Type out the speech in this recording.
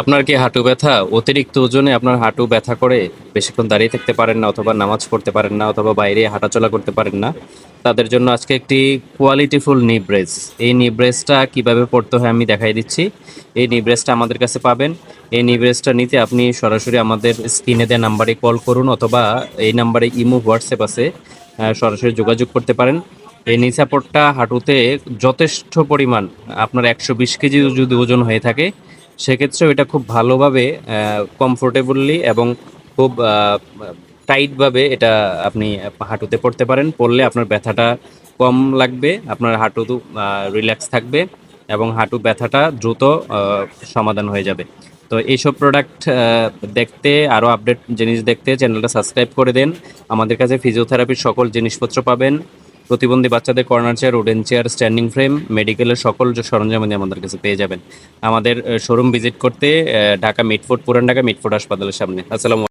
আপনার কি হাঁটু ব্যথা? অতিরিক্ত ওজনে আপনার হাঁটু ব্যথা করে বেশিক্ষণ দাঁড়িয়ে থাকতে পারেন না অথবা নামাজ পড়তে পারেন না অথবা বাইরে হাঁটাচলা করতে পারেন না। তাদের জন্য আজকে একটি কোয়ালিটিফুল নি ব্রেস এই নি ব্রেসটা কীভাবে পড়তে হয় আমি দেখাই দিচ্ছি। এই নি ব্রেসটা আমাদের কাছে পাবেন। এই নি ব্রেসটা নিতে আপনি সরাসরি আমাদের স্ক্রিনে দেওয়া নাম্বারে কল করুন অথবা এই নাম্বারে ইমো, হোয়াটসঅ্যাপ আছে। সরাসরি যোগাযোগ করতে পারেন। এই নি সাপোর্টটা হাঁটুতে যথেষ্ট পরিমাণ, আপনার একশো বিশ কেজি যদি ওজন হয়ে থাকে, সেক্ষেত্রেও এটা খুব ভালোভাবে কমফোর্টেবলি এবং খুব টাইটভাবে এটা আপনি হাঁটুতে পড়তে পারেন। পড়লে আপনার ব্যথাটা কম লাগবে, আপনার হাঁটু রিল্যাক্স থাকবে এবং হাঁটু ব্যথাটা দ্রুত সমাধান হয়ে যাবে। তো এইসব প্রোডাক্ট দেখতে, আরও আপডেট জিনিস দেখতে চ্যানেলটা সাবস্ক্রাইব করে দেন। আমাদের কাছে ফিজিওথেরাপির সকল জিনিসপত্র পাবেন। প্রতিবন্ধী বাচ্চাদের corner chair wooden chair standing frame মেডিকেলের সকল সরঞ্জাম আমাদের কাছে পেয়ে যাবেন। আমাদের শোরুম ভিজিট করতে ঢাকা মিটফোর্ট পুরান ঢাকা মিটফোর্ট হাসপাতালের সামনে। আসসালামু